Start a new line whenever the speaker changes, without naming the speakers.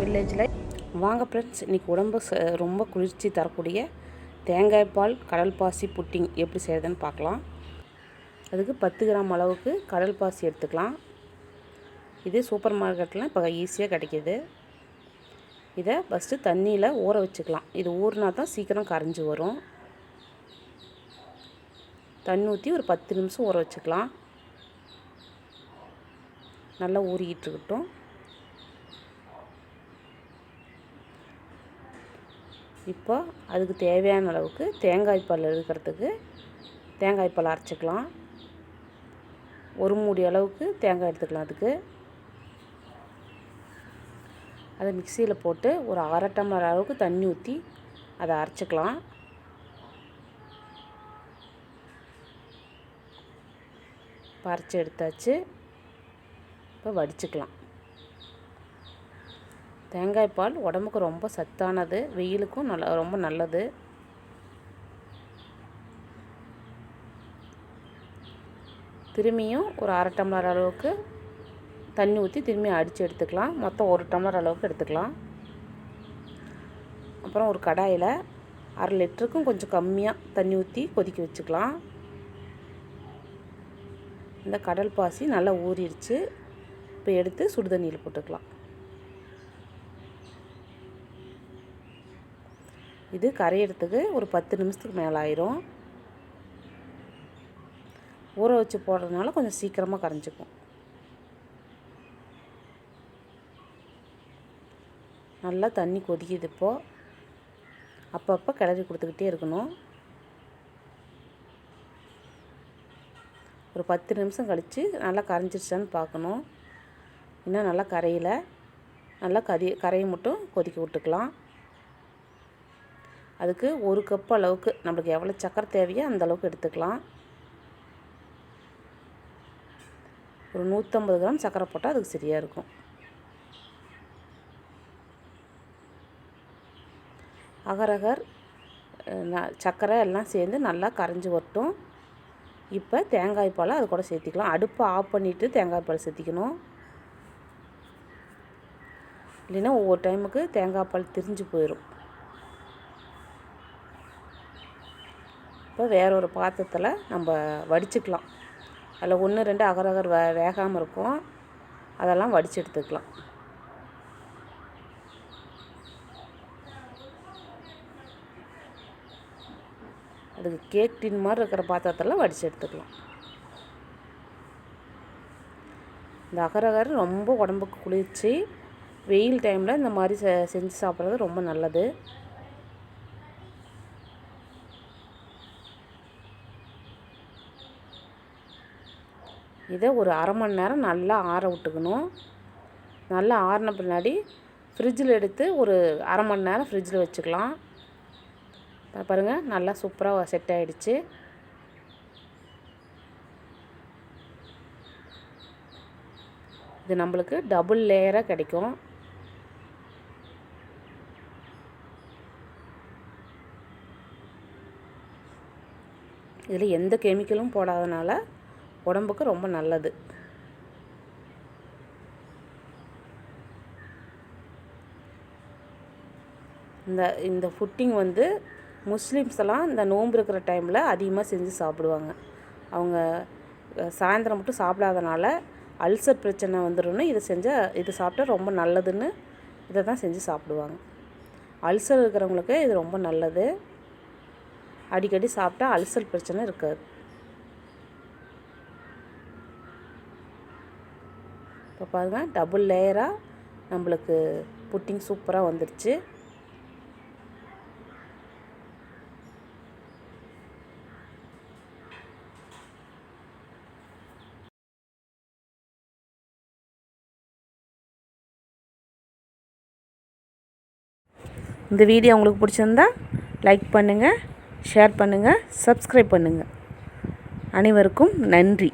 வில்லேஜில் வாங்க ஃப்ரெண்ட்ஸ் இன்றைக்கி உடம்பு ரொம்ப குளிர்ச்சி தரக்கூடிய தேங்காய் பால் கடல் பாசி புட்டிங் எப்படி செய்கிறதுன்னு பார்க்கலாம். அதுக்கு பத்து கிராம் அளவுக்கு கடல் பாசி எடுத்துக்கலாம். இது சூப்பர் மார்க்கெட்டில் இப்போ ஈஸியாக கிடைக்கிது. இதை ஃபஸ்ட்டு தண்ணியில் ஊற வச்சுக்கலாம். இது ஊறினா தான் சீக்கிரம் கரைஞ்சி வரும். தண்ணி ஊற்றி ஒரு பத்து நிமிஷம் ஊற வச்சுக்கலாம். நல்லா ஊறிக்கிட்டு இருக்கட்டும். இப்போ அதுக்கு தேவையான அளவுக்கு தேங்காய் பால் எடுக்கிறதுக்கு தேங்காய் பால் அரைச்சிக்கலாம். ஒரு மூடி அளவுக்கு தேங்காய் எடுத்துக்கலாம் அதுக்கு. அதை மிக்சியில் போட்டு ஒரு அரை டம்ளர் அளவுக்கு தண்ணி ஊற்றி அதை அரைச்சிக்கலாம். அரைச்சி எடுத்தாச்சு. இப்போ வடிச்சுக்கலாம். தேங்காய் பால் உடம்புக்கு ரொம்ப சத்தானது வெயிலுக்கும் நல்ல ரொம்ப நல்லது. திரும்பியும் ஒரு அரை டம்ளர் அளவுக்கு தண்ணி ஊற்றி திரும்பி அடித்து எடுத்துக்கலாம். மொத்தம் ஒரு டம்ளர் அளவுக்கு எடுத்துக்கலாம். அப்புறம் ஒரு கடாயில் அரை லிட்டருக்கும் கொஞ்சம் கம்மியாக தண்ணி ஊற்றி கொதிக்க வச்சுக்கலாம். இந்த கடல் பாசி நல்லா ஊறிடுச்சு. இப்போ எடுத்து சுடு தண்ணியில் போட்டுக்கலாம். இது கரையிறதுக்கு ஒரு பத்து நிமிஷத்துக்கு மேலே ஆயிரும். ஊற வச்சு போடுறதுனால கொஞ்சம் சீக்கிரமாக கரைஞ்சிக்கும். நல்லா தண்ணி கொதிக்குது இப்போது அப்பப்போ கிளறி கொடுத்துக்கிட்டே இருக்கணும். ஒரு பத்து நிமிஷம் கழித்து நல்லா கரைஞ்சிருச்சான்னு பார்க்கணும். இன்னும் நல்லா கரையில். நல்லா கதி கரையை மட்டும் கொதிக்க விட்டுக்கலாம். அதுக்கு ஒரு கப் அளவுக்கு நம்மளுக்கு எவ்வளோ சக்கரை தேவையோ அந்த அளவுக்கு எடுத்துக்கலாம். ஒரு நூற்றம்பது கிராம் சக்கரை போட்டால் அதுக்கு சரியாக இருக்கும். அகரகர் சக்கரை எல்லாம் சேர்ந்து நல்லா கரைஞ்சி வரட்டும். இப்போ தேங்காய் பாலை அது கூட சேர்த்திக்கலாம். அடுப்பை ஆஃப் பண்ணிவிட்டு தேங்காய் பால் சேர்த்திக்கணும். இல்லைன்னா ஒவ்வொரு டைமுக்கு தேங்காய் பால் திரிஞ்சு போயிடும் இப்போ வேற ஒரு பாத்திரத்தில் நம்ம வடிச்சுக்கலாம். அதில் ஒன்று ரெண்டு அகரகர் வே வேகாமல் இருக்கும். அதெல்லாம் வடித்து எடுத்துக்கலாம். அதுக்கு கேக் டின் மாதிரி இருக்கிற பாத்திரத்தில் வடித்து எடுத்துக்கலாம். இந்த அகரகர் ரொம்ப உடம்புக்கு குளிர்ச்சி. வெயில் டைமில் இந்த மாதிரி செ செஞ்சு சாப்பிட்றது ரொம்ப நல்லது. இதை ஒரு அரை மணி நேரம் நல்லா ஆற விட்டுக்கணும். நல்லா ஆறின பின்னாடி ஃப்ரிட்ஜில் எடுத்து ஒரு அரை மணி நேரம் ஃப்ரிட்ஜில் வச்சுக்கலாம். பாருங்கள் நல்லா சூப்பராக செட் ஆகிடுச்சு இது நம்மளுக்கு டபுள் லேயராக கிடைக்கும். இதில் எந்த கெமிக்கலும் போடாதனால உடம்புக்கு ரொம்ப நல்லது. இந்த இந்த ஃபுட்டிங் வந்து முஸ்லீம்ஸ் எல்லாம் இந்த நோன்பு இருக்கிற டைமில் அதிகமாக செஞ்சு சாப்பிடுவாங்க. அவங்க சாயந்தரம் மட்டும் சாப்பிடாதனால அல்சர் பிரச்சனை வந்துடும்னு இதை செஞ்சால் இது சாப்பிட்டா ரொம்ப நல்லதுன்னு இதை தான் செஞ்சு சாப்பிடுவாங்க. அல்சர் இருக்கிறவங்களுக்கு இது ரொம்ப நல்லது. அடிக்கடி சாப்பிட்டா அல்சர் பிரச்சனை இருக்காது. இப்போ பாருங்கள் டபுள் லேயராக நம்மளுக்கு புட்டிங் சூப்பராக வந்துடுச்சு. இந்த வீடியோ உங்களுக்கு பிடிச்சிருந்தா லைக் பண்ணுங்கள் ஷேர் பண்ணுங்கள் சப்ஸ்கிரைப் பண்ணுங்கள் அனைவருக்கும் நன்றி.